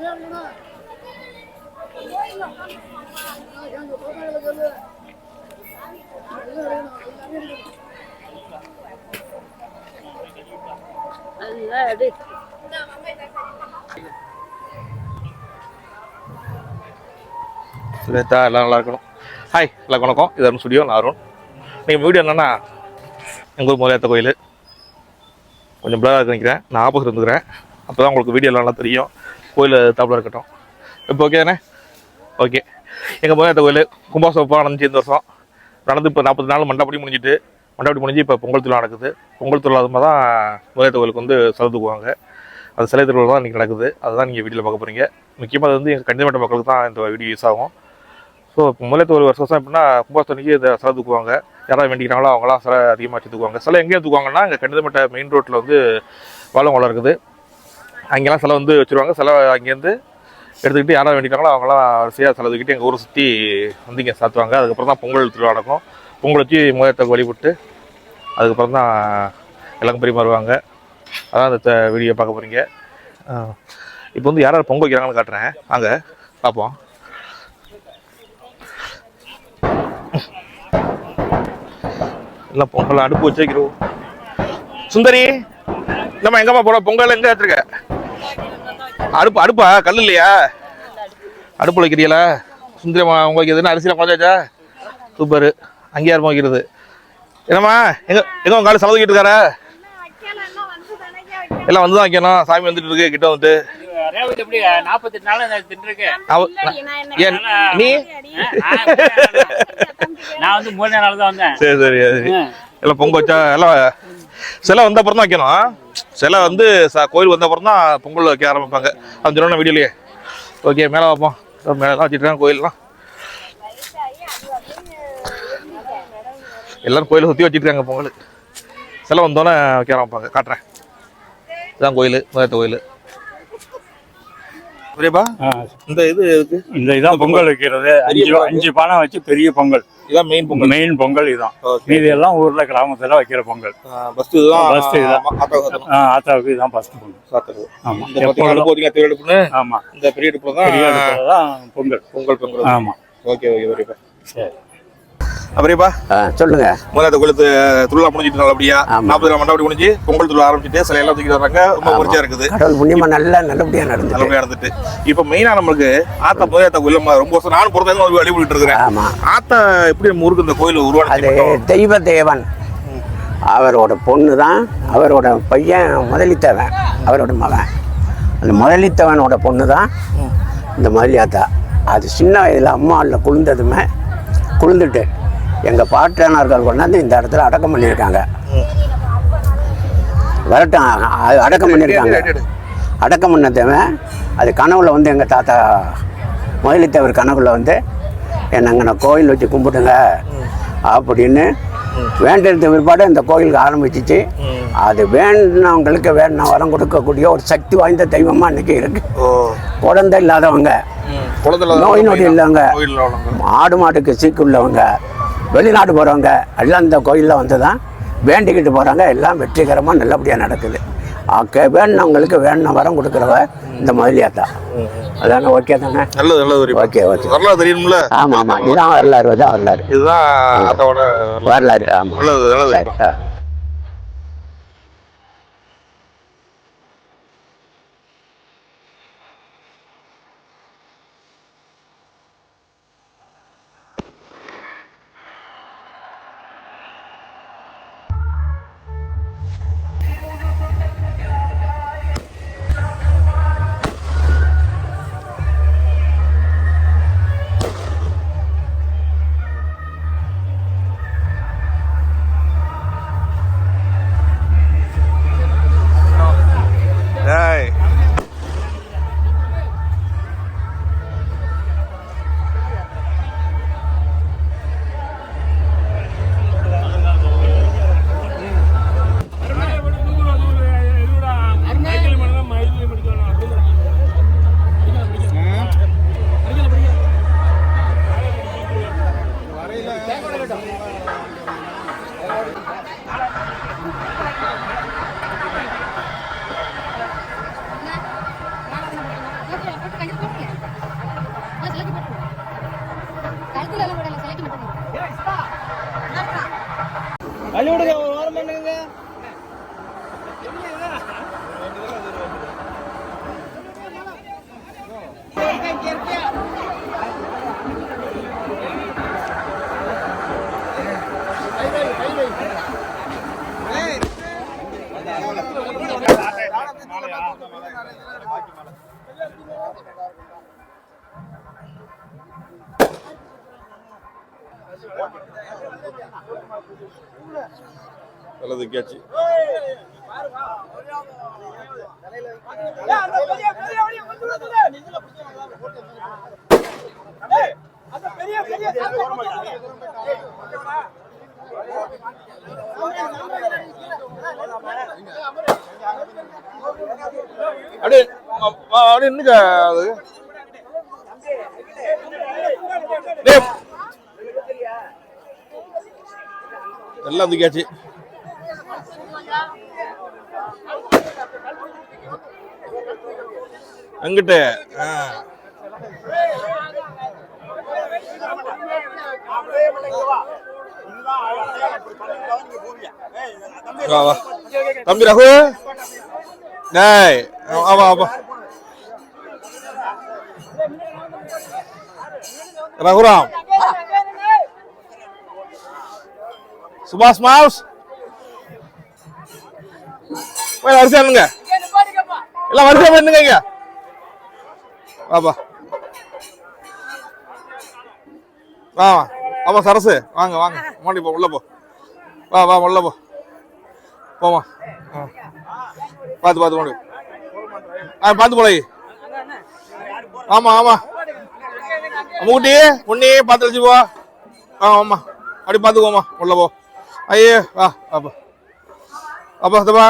சுரேதா எல்லாம் நல்லா இருக்கணும். ஹாய் எல்லாம் வணக்கம். இது அருண் ஸ்டுடியோ நான் அருண். நீங்கள் வீடியோ என்னன்னா எங்கள் ஊர் முதலாத்த கோயில். கொஞ்சம் பிளாக நினைக்கிறேன். நான் ஆப்போசிட் இருந்துக்கிறேன். அப்போ தான் உங்களுக்கு வீடியோ நல்லா தெரியும். கோயில் தாப்பில் இருக்கட்டும். இப்போ ஓகே தானே? ஓகே எங்கள் முதலேத்த கோயில்? கும்பாசோப்பாக நடந்துச்சு இந்த வருஷம். நடந்து இப்போ நாற்பது நாள் மண்டபடி முடிஞ்சிட்டு மண்டபடி முடிஞ்சு இப்போ பொங்கல் திருவிழா நடக்குது. பொங்கல் திருவிழா அதுமாதிரி தான் முதலேத்த கோயிலுக்கு வந்து செலவு தூக்குவாங்க. அது சிலை திருவிழா தான் இன்றைக்கி நடக்குது. அதுதான் நீங்கள் வீடியோவில் பார்க்க போகிறீங்க முக்கியமாக அது வந்து எங்கள் கண்டிப்பாட்ட மக்களுக்கு தான் இந்த வீடியோ யூஸ் ஆகும். ஸோ முதலத்து ஒரு வருஷம் வருஷம் எப்படின்னா கும்பாசோனிக்கு இந்த சிலை தூக்குவாங்க. யாராவது வேண்டிக்கிறாங்களோ அவங்களாம் சிலை அதிகமாக வச்சு தூக்குவாங்க. சிலை எங்கேயும் தூக்குவாங்கன்னா இங்கே கண்டிதமட்ட மெயின் ரோட்டில் வந்து வாழங்குளம் இருக்குது. அங்கெல்லாம் செலவு வந்து வச்சுருவாங்க. செலவு அங்கேருந்து எடுத்துக்கிட்டு யாராவது வேண்டிக்கிறாங்களோ அவங்களாம் வரிசையாக செலவுக்கிட்டு எங்கள் ஊரை சுற்றி வந்து இங்கே சாத்துவாங்க. அதுக்கப்புறம் தான் பொங்கல் திருவிழா நடக்கும். பொங்கல் வச்சு முதலத்தை வழிபட்டு அதுக்கப்புறம் தான் எல்லாம் பரிமாறுவாங்க அதான் அந்த வீடியோ பார்க்க போகிறீங்க இப்போ வந்து யார் யார் பொங்கல் வைக்கிறாங்கன்னு காட்டுறேன். வாங்க பார்ப்போம் எல்லாம் பொங்கல் அடுப்பு வச்சு வைக்கிறோம் சுந்தரி நம்ம எங்கம்மா போட பொங்கல் எங்கே எடுத்துருக்க அடுப்பு அடுப்பா? கல் இல்லையா? அடுப்பு வைக்கிறீங்களா? சுந்தரி அம்மா உங்க வைக்கிறதுன்னு அரிசியில் குழஞ்சாச்சா? சூப்பர். அங்கேயா இருப்போம் வைக்கிறது. என்னம்மா எங்க எங்க உங்க ஆளு சலதுக்கிட்டு இருக்காரா? எல்லாம் வந்து தான் வைக்கணும். சாமி வந்துட்டு இருக்கு கிட்ட வந்துட்டு. ரேவதி எப்படி நாற்பத்தெட்டு நாள் நான் தின்னுருக்கேன் அவ- ஏன் நீ? நான் வந்து மூணு நாள் தான் வந்தேன். சரி சரி சரி. எல்லாம் பொங்கல் வச்சா எல்லாம் சிலை வந்த அப்புறம் தான் வைக்கணும். சிலை வந்து கோயில் வந்த அப்புறம் தான் பொங்கல் வைக்க ஆரம்பிப்பாங்க. அது சொல்லணும் வீடியோலயே. ஓகே மேலே வைப்போம். மேலே தான் வச்சுருக்காங்க கோயிலெலாம். எல்லாரும் கோயிலை சுற்றி வச்சுருக்காங்க பொங்கல். சிலை வந்தோடனே வைக்க ஆரம்பிப்பாங்க. காட்டுறேன். இதுதான் கோயில் முதலத்த கோயில்? புரியுப்பா இந்த இது இந்த இதான் பொங்கல் வைக்கிறது. அஞ்சு அஞ்சு பானை வச்சு பெரிய பொங்கல். இதான் main Pongal. Main Pongal okay மீதி எல்லாம் ஊர்ல கிராமத்துல வைக்கிற பொங்கல். ஃபஸ்ட்டு இதுதான் இதுதான். ஆத்தாவுக்கு இதான் ஃபர்ஸ்ட் பொங்கல். ஆமா. ஓட்டிங்க பெரிய அடுப்புன்னு ஆமா. இந்த பெரிய அடுப்புல பெரிய தான் அடுப்புல தான் பொங்கல். பொங்கல் பொங்கல். ஆமா. ஓகே ஓகே சரி. அப்படியேப்பா? சொல்லுங்க. முதல்ல கோயிலுக்கு திருவிழா முடிஞ்சிட்டு நல்லபடியா. நாற்பது நாள் மண்டபடி முடிஞ்சு பொங்கல் திருவிழா ஆரம்பிச்சுட்டு சில எல்லாம் தூக்கிட்டு வர்றாங்க. ரொம்ப மகிழ்ச்சியா இருக்குது. கடவுள் புண்ணியமா நல்லா நல்லபடியா நடந்தது நல்லபடியா இருந்துட்டு இப்போ மெயினா நம்மளுக்கு ஆத்தா முதலத்த கோயில் ரொம்ப வருஷம் நானும் பிறந்த ஒரு வழிபட்டு இருக்கிறேன். ஆத்தா எப்படி நம்ம ஊருக்கு இந்த கோயில் உருவானது தெய்வ தேவன். அவரோட பொண்ணு தான் அவரோட பையன் முதலித்தவன் அவரோட மகன். அந்த முதலித்தவனோட பொண்ணு தான் இந்த முதலியாத்தா அது சின்ன வயதில் அம்மாவில் குளிர்ந்ததுமே குளிர்ந்துட்டு எங்கள் பாட்டனார்கள் கொண்டாந்து இந்த இடத்துல அடக்கம் பண்ணியிருக்காங்க. வரட்டும் அடக்கம் பண்ணியிருக்காங்க. அடக்கம் பண்ணதவன் அது கனவுல வந்து எங்கள் தாத்தா முதலித்தவர் கனவுல வந்து என்னங்கண்ணா கோயில் வச்சு கும்பிடுங்க அப்படின்னு வேண்டியிருந்த பிற்பாடு இந்த கோயிலுக்கு ஆரம்பிச்சிச்சு. அது வேண்டினவங்களுக்கு வேண்டின வரம் கொடுக்கக்கூடிய ஒரு சக்தி வாய்ந்த தெய்வமாக இன்னைக்கு இருக்கு. ஓ. குழந்தை இல்லாதவங்க. நோய் நொடி உள்ளவங்க ஆடு மாட்டுக்கு சீக்கு உள்ளவங்க. வெளிநாடு போகிறவங்க எல்லாம் இந்த கோயிலில் வந்து தான் வேண்டிக்கிட்டு போகிறாங்க எல்லாம் வெற்றிகரமாக நல்லபடியாக நடக்குது. ஆக்க வேணுனவங்களுக்கு வேணுன வரம் கொடுக்குறவ இந்த முதலியாத்தா அதானே ஓகே தானே? நல்லது நல்லது ஓகே ஓகே. வரலாறு தெரியும்ல? ஆமாம் ஆமாம் இதுதான் வரலாறு தான் வரலாறு. இதுதான் வரலாறு ஆமாம் நல்லது நல்லது. நல்லா தூக்கியாச்சு நல்லது கேட்சி. அப்படியே அப்படியே நின்னுக்க அது. எல்லாம் தூக்கியாச்சு அங்கிட்ட தம்பி ரகு? டேய் ஆமா ஆமா ரகுராம். சுபாஷ் மாஸ். போய் வரிசையா நில்லுங்க. எல்லாம் வரிசையா பண்ணுங்க இங்க. வாப்பா வா. ஆமா சரசு. வாங்க வாங்க. மாடி போ உள்ள போ. வா வா உள்ள போ. போமா ஆ. பார்த்து பார்த்து மாடி ஆ பார்த்து போலை ஆமா ஆமா. அம்முக்குட்டி பொண்ணி பார்த்து வச்சுப்போ போ. ஆ ஆமா. அப்படி பார்த்துக்கோமா உள்ள போ. ஐயே வா வாப்பா அப்பா தப்பா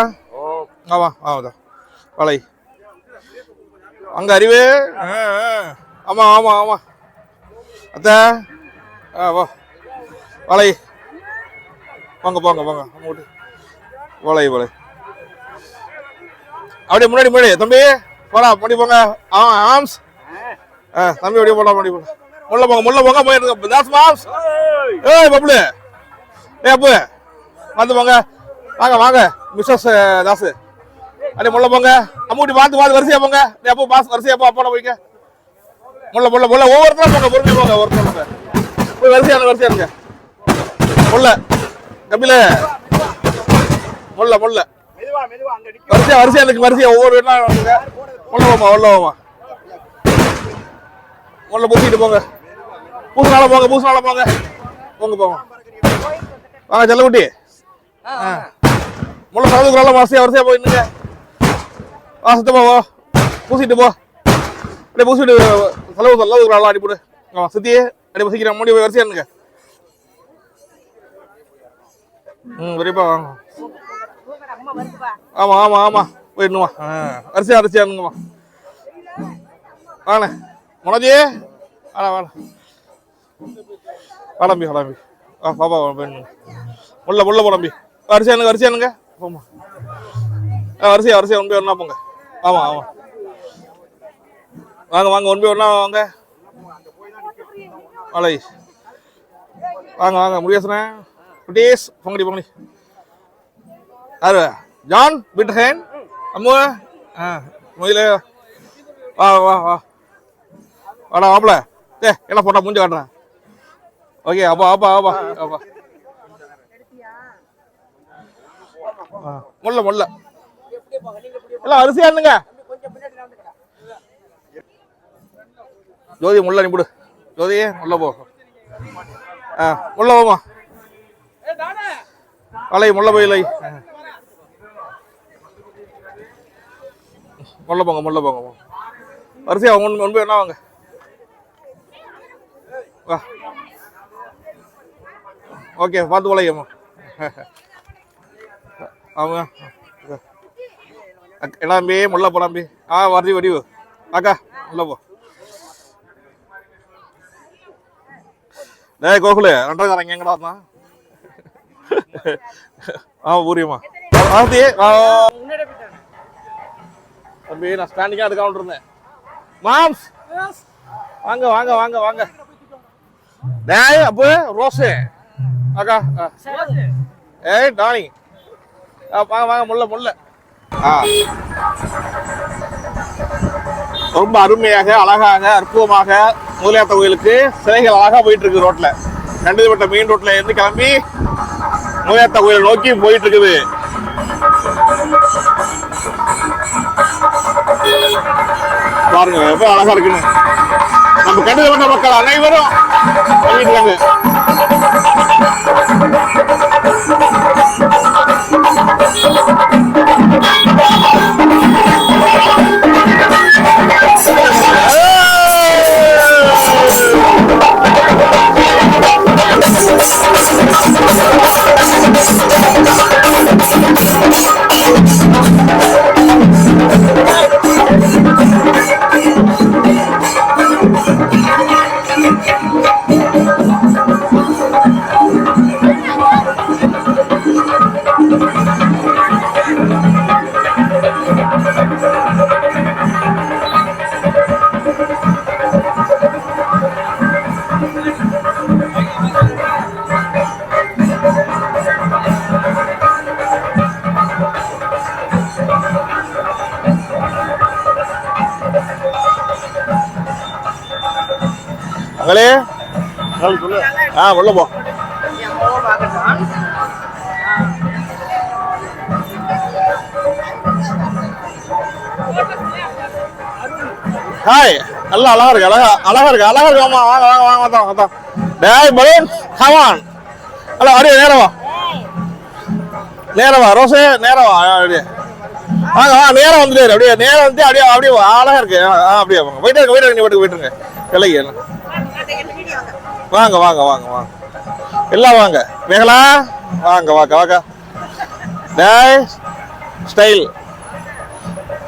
ஆமா ஆமாதா வலை அங்க அறிவு. ஆமா ஆமா ஆமா அத்தை ஆ வா வலை வாங்க போங்க போங்க அம்முக்குட்டி வலை வலை அப்படியே முன்னாடி முன்னாடி தம்பி போடா முன்னாடி போங்க ஆ ஆம்ஸ் ஆ தம்பி அப்படியே போடா முன்னாடி போடா முள்ள போங்க முள்ள போங்க போயிருங்க தாஸ் மாம்ஸ் ஏய் பப்ளு ஏ அப்பு. வந்து போங்க. வாங்க வாங்க. மிஸ்ஸஸ் தாசு. அப்படியே முள்ள போங்க. அம்முட்டி பார்த்து பார்த்து வரிசையா போங்க. நீ அப்போ பாஸ் வரிசையா போ அப்போ போய்க்க. முள்ள முள்ள முள்ள. ஒவ்வொருத்தரும் போங்க பொறுமையா போங்க ஒருத்தர் போங்க. போய் வரிசையா இருங்க, வரிசையா இருங்க. முள்ள. கபில. முள்ள முள்ள. வரிசையா வரிசையா இருக்கு வரிசையா. ஒவ்வொரு வீட்டுல வந்துங்க உள்ள போமா உள்ள போமா உள்ள பூசிட்டு போங்க. பூசினால போங்க பூசினால போங்க. போங்க போங்க. வாங்க செல்லக்குட்டி. ஆ. முள்ள சதுக்குறால வரிசையா வரிசையா போயிடுங்க வா சுத்தமா போ பூசிட்டு போ. அப்படியே பூசிட்டு செலவு செலவுக்குறாலாம் அடிப்படு ஆமா சுத்தி. அப்படியே சீக்கிரம் முடி போய் வரிசையா இருங்க ம் பெரியப்பா வாங்க. ஆமா ஆமா ஆமா. போயிடணுமா அரிசி அரிசியா இருங்கம்மா வாங்க. முனஜி. வாடா வாடா. வாடம்பி வாடம்பி ஆ பாப்பா போயிடணும் உள்ள உள்ள போடம்பி அரிசி அனுங்க அரிசி அனுங்க போமா ஆ அரிசி அரிசி ஒன் பை போங்க. ஆமா ஆமா. வாங்க வாங்க ஒன் பை ஒன்றா வாங்க. வாழை. வாங்க வாங்க முருகேசனே. குட்டீஸ் பொங்கடி பொங்கடி. யாரு? ஜான் பிட்ஹேன் அம்மு? ஆ மொயில. வா வா வா. வாடா வாப்பல ஏ என்ன போட்டா மூஞ்சி காட்டுறேன். ஓகே அப்பா அப்பா அப்பா அப்பா. ஆ, முல்லை எல்லாம் அரிசியா இருந்துங்க ஜோதி முல்லை அனுப்பிடு ஜோதி முள்ள போ. ஆ முள்ள போமா அலை முள்ள போயிலை முள்ள போங்க முல்லை போங்க போங்க. வரிசையா ஒன் என்ன வாங்க. வா. ஓகே பார்த்து போலையம்மா அவங்க. எடாம்பி முள்ள போடாம்பி ஆ வரி வடிவு. அக்கா உள்ள போ டேய் கோகுலு ரெண்டாயிரம் எங்கடா இருந்தான்? ஆ ஊரியம்மா ஆதி ஆ. தம்பி நான் ஸ்டாண்டிங்காக எடுக்காம இருந்தேன் மாம்ஸ். வாங்க வாங்க வாங்க வாங்க. டேய் அப்போ ரோஸு. அக்கா. ஏய் ஆ, வாங்க வாங்க முல்ல முல்ல. ஆ. ரொம்ப அருமையாக அழகாக அற்புதமாக முதலியாத்த கோயிலுக்கு சிலைகள் அழகா போயிட்டு இருக்கு ரோட்ல கண்டிப்பட்ட மெயின் ரோட்ல இருந்து கிளம்பி முதலியாத்த கோயில் நோக்கி போயிட்டு இருக்குது பாருங்க எவ்வளவு அழகா இருக்குன்னு. நம்ம கண்டிப்பட்ட மக்கள் அனைவரும் பண்ணிட்டு ஆ உள்ள போ. ஹாய் நல்லா அழகா இருக்கு அழகா அழகா இருக்கு அழகா இருக்கு ஆமா வாங்க வாங்க வாங்க வாங்க வாங்க டேய் பலூன் ஹவான் ஹலோ அப்படியே நேரம் வா. ரோசே நேரம் ஆ, அப்படியே வாங்க வா நேரம் வந்துட்டு அப்படியே நேரம் வந்து அப்படியே அப்படியே அழகா இருக்கு ஆ, ஆ, அப்படியே போயிட்டு இருங்க போயிட்டு இருங்க போயிட்டு போயிட்டுருங்க கிளைக்கு வாங்க வாங்க வாங்க வாங்க. எல்லாம் வாங்க. மேகலா? வாங்க வாங்க வாங்க. டேய் ஸ்டைல்.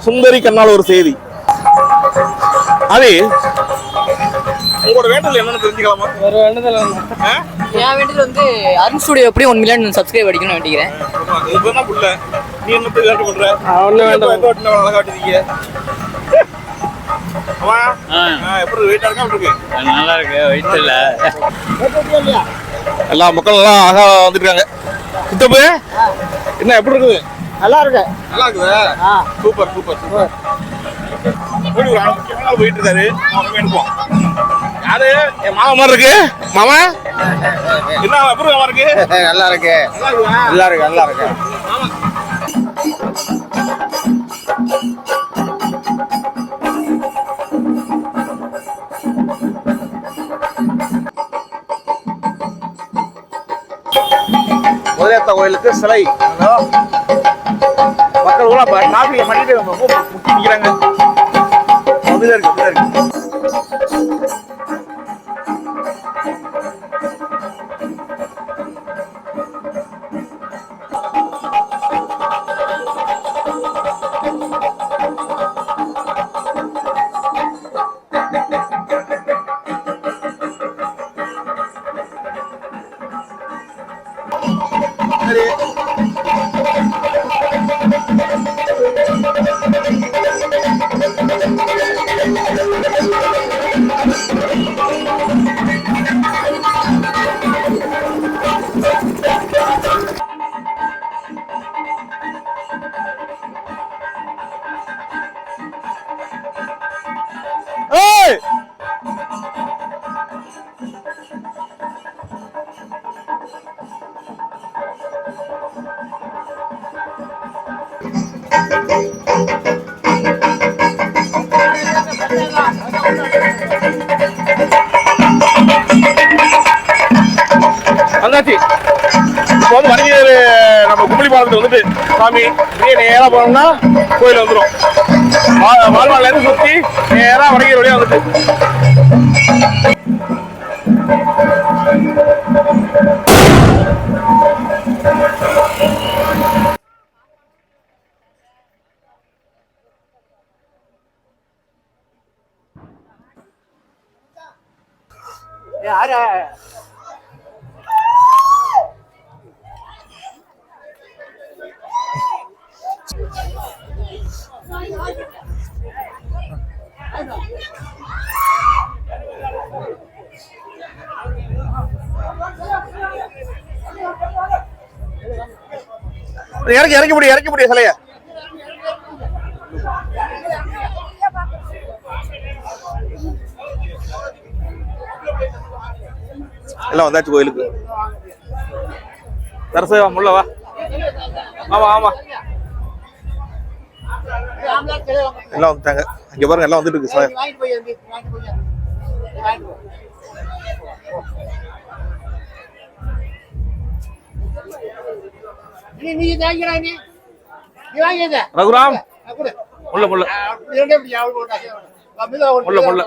சுந்தரி கண்ணால் ஒரு செய்தி. அது உங்களோட வேண்டல் என்னன்னு தெரிஞ்சுக்கலாமா? ஒரு வேண்டுதல்? என் வேண்டுதல் வந்து அருண் ஸ்டுடியோ எப்படி ஒன் மில்லியன் சப்ஸ்கிரைப் அடிக்கணும்னு வேண்டிக்கிறேன் நீ என்ன பண்ற? ஒண்ணு வேண்டாம். நல்லா இருக்கு வயிற்று இல்ல. எல்லா மக்களும் எல்லாம் அழகா வந்துருக்காங்க. சித்தப்பு என்ன எப்படி இருக்குது? நல்லா இருக்கு. நல்லா இருக்குதா? Super super super. போயிட்டு இருக்காரு? யாரு? என் மாமா மாதிரி இருக்கு. மாமா? என்ன எப்படி மாமா இருக்கு? நல்லா இருக்கு. நல்லா இருக்குதா? நல்லா இருக்கு நல்லா இருக்கு. முதலேத்த கோயிலுக்கு சிலை. மக்கள் கூட டிராபிக்கை பண்ணிட்டு ரொம்ப முக்கி நிற்கிறாங்க அப்படிதான் இருக்கு வந்தாச்சு இப்போ வந்து வணிகர் நம்ம கும்பலி பாலத்தில் வந்துட்டு சாமி இப்படியே நேரா போனோம்னா கோயில் வந்துடும் வாழ்வாள்ல இருந்து சுத்தி நேரா வணிகர் வழியா யாரு? இறக்கி இறக்க முடியும் இறக்க முடியும் சிலையை. எல்லாம் வந்தாச்சு கோயிலுக்கு. தரசேவா முள்ள வா. ஆமா ஆமா. எல்லாம் வந்துட்டாங்க. இங்க பாருங்க எல்லாம் வந்துட்டு இருக்கு சார். ரகுராம். முள்ள முள்ள முள்ள முள்ள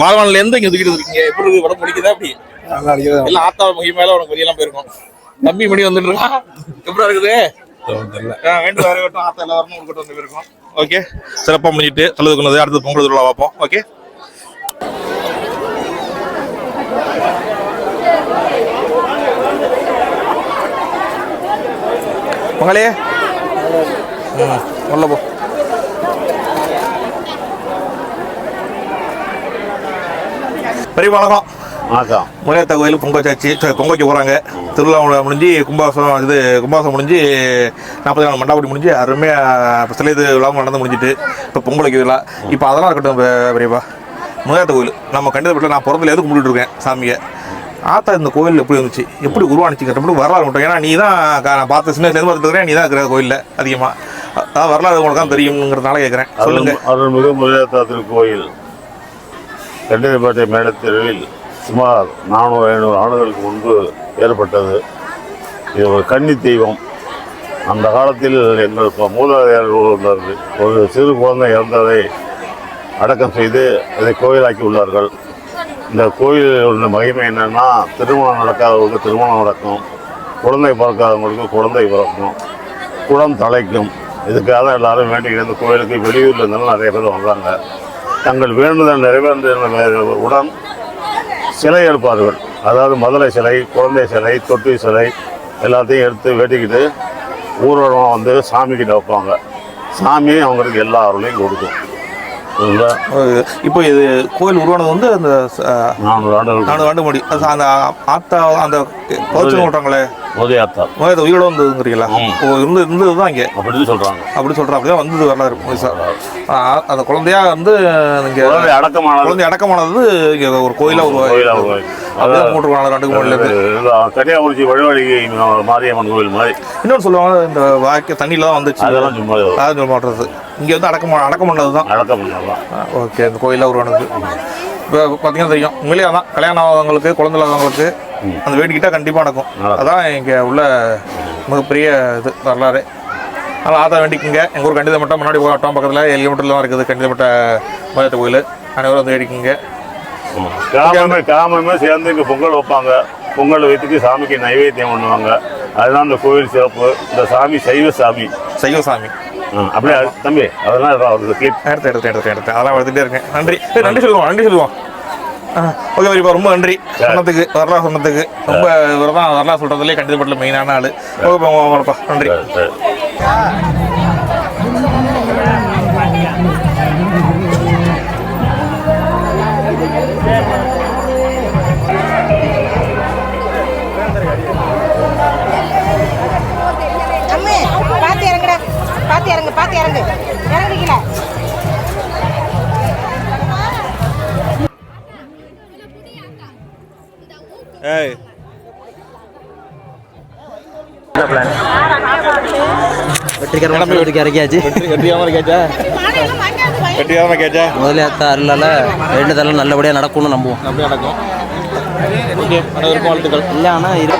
மாதவன்ல இருந்து இங்க தூக்கிட்டு இருக்கீங்க எப்படி இருக்கு? உடம்பு முடிக்குதா அப்படி எல்லாம் ஆத்தா முகி மேல உனக்கு வெளியெல்லாம் போயிருக்கும். தம்பி மணி வந்துட்டு இருக்கான் எப்படி இருக்குது? வேண்டு வேற வட்டம் ஆத்தா எல்லாம் வரணும் உள்கிட்ட வந்து போயிருக்கோம். ஓகே. சிறப்பா முடிஞ்சிட்டு நல்லது கொண்டது. அடுத்து பொங்கல் திருவிழா பார்ப்போம். ஓகே. பொங்கலே ம் போ. பெரிய வணக்கம் வணக்கம் முனையத்த கோயில் பொங்க வச்சாச்சு சரி, பொங்க வைக்க போகிறாங்க திருவிழா முடிஞ்சு கும்பாசம் இது கும்பாசம் முடிஞ்சு நாற்பது நாள் மண்டாபடி முடிஞ்சு அருமையாக சிலை இது விழாவும் நடந்து முடிஞ்சிட்டு இப்போ பொங்கல் விழா. இப்போ அதெல்லாம் இருக்கட்டும் பெரியப்பா. முனையத்த கோயில். நம்ம கண்டிதப்பட்டில் நான் பிறந்தல எதுக்கு கும்பிட்டுட்டு இருக்கேன் சாமியை? ஆத்தா இந்த கோயில் எப்படி இருந்துச்சு? எப்படி உருவானுச்சு? மட்டும் வரலாறு மட்டும். ஏன்னா நீ தான் நான் பார்த்த சின்ன வயசுலேருந்து பார்த்துட்டு இருக்கிறேன் நீ தான் இருக்கிற கோயிலில் அதிகமாக அதான் வரலாறு உங்களுக்கு தான் தெரியுங்கிறதுனால கேட்குறேன் சொல்லுங்க. அருள்மிகு முருகேத்தா திருக்கோயில். கண்டிதப்பேட்டை மேடத்தெருவில் சுமார் நானூறு ஐநூறு ஆண்டுகளுக்கு முன்பு ஏற்பட்டது. இது ஒரு கன்னி தெய்வம். அந்த காலத்தில் எங்கள் மூதாதையர்கள் உள்ளார்கள் ஒரு சிறு குழந்தை இறந்ததை அடக்கம் செய்து அதை கோயிலாக்கி உள்ளார்கள். இந்த கோயிலில் உள்ள மகிமை என்னன்னா திருமணம் நடக்காதவங்களுக்கு திருமணம் நடக்கும். குழந்தை பிறக்காதவங்களுக்கு குழந்தை பிறக்கும். குளம் தலைக்கும். இதுக்காக தான் எல்லாரும் வேண்டிக்கிட்டு கோயிலுக்கு வெளியூர்ல இருந்தாலும் நிறைய பேர் வந்தாங்க. தங்கள் வேண்டுதல் நிறைவேற்ற உடன் சிலை எடுப்பார்கள் அதாவது மதுரை சிலை குழந்தை சிலை தொட்டி சிலை எல்லாத்தையும் எடுத்து வெட்டிக்கிட்டு ஊர்வலமாக வந்து சாமிக்கிட்ட வைப்பாங்க. சாமி அவங்களுக்கு எல்லா அருளையும் கொடுக்கும். இப்போ இது கோயில் உருவானது வந்து அந்த நானூறு ஆண்டு முடி அந்த ஆத்தா அந்த பௌச்சம் விட்றாங்களே உதயாத்தா நோயத்தை உயிரோட வந்ததுங்கிறீங்களா. ஓ இருந்து இருந்தது தான் இங்கே. அப்படின்னு சொல்றாங்க. அப்படி சொல்கிறேன் அப்படிதான் வந்தது வரலாறு முழுசா. ஆ, அந்த குழந்தையா வந்து இங்கே குழந்தை அடக்கமானது. குழந்தை அடக்கமானது இங்கே ஒரு கோயிலாக உருவாகி. அப்படியே மூன்று ரெண்டு மூணுலேருந்து கன்னியாகுமரி வழிவழி மாரியம்மன் கோயில் மாதிரி. இன்னொன்று சொல்லுவாங்க இந்த வாய்க்க தண்ணியில தான் வந்துச்சு. அதெல்லாம் சும்மா அதான் சொல்ல மாட்டுறது. இங்கே வந்து அடக்கம் அடக்கம் பண்ணது தான் அடக்கம் பண்ணலாம் ஓகே இந்த கோயிலாக உருவானது இப்போ பார்த்தீங்கன்னா தெரியும். உண்மையிலே அதான் கல்யாணம் ஆகாதவங்களுக்கு குழந்தை இல்லாதவங்களுக்கு அந்த வேண்டிக்கிட்டால் கண்டிப்பாக நடக்கும். அதான் இங்கே உள்ள மிகப்பெரிய இது வரலாறு. அதனால் ஆதா வேண்டிக்குங்க. எங்கள் ஊர் கண்டித மட்டம் முன்னாடி வட்டம் பக்கத்தில் ஏழு கிலோமீட்டரில் தான் இருக்குது கண்டித மட்ட மதத்த கோயில். அனைவரும் வந்து வேடிக்குங்க கிராமமே கிராமமே சேர்ந்து இங்கே பொங்கல் வைப்பாங்க. பொங்கல் வைத்துட்டு சாமிக்கு நைவேத்தியம் பண்ணுவாங்க. அதுதான் இந்த கோயில் சிறப்பு. இந்த சாமி சைவ சாமி. சைவ சாமி. அப்படியே தம்பி அதெல்லாம் எடுத்து எடுத்து எடுத்து எடுத்து. அதெல்லாம் எடுத்துகிட்டே இருக்கேன். நன்றி. நன்றி சொல்லுவோம் நன்றி சொல்லுவோம். ஓகே பெரியப்பா ரொம்ப நன்றி. சொன்னதுக்கு வரலாறு சொன்னதுக்கு. ரொம்ப இவர் தான் வரலாறு சொல்கிறதுலே கண்டிப்பாக மெயினான ஆள். ஓகே உங்களப்பா நன்றி. பாத்து இறங்கு பாத்து இறங்கு. இறங்குறீங்களா ஏய். வெற்றிகரமாக சொல்றதுக்கு இறக்கியாச்சு வெற்றி வெற்றியாமல் கேச்சா வெற்றியாமல் கேச்சா முதலியாத்த அருளால் வேண்டுதலும் நல்லபடியாக நடக்கும்னு நம்புவோம். அப்படியே நடக்கும். ஓகே அனைவருக்கும் வாழ்த்துக்கள். இல்லை ஆனால் இரு.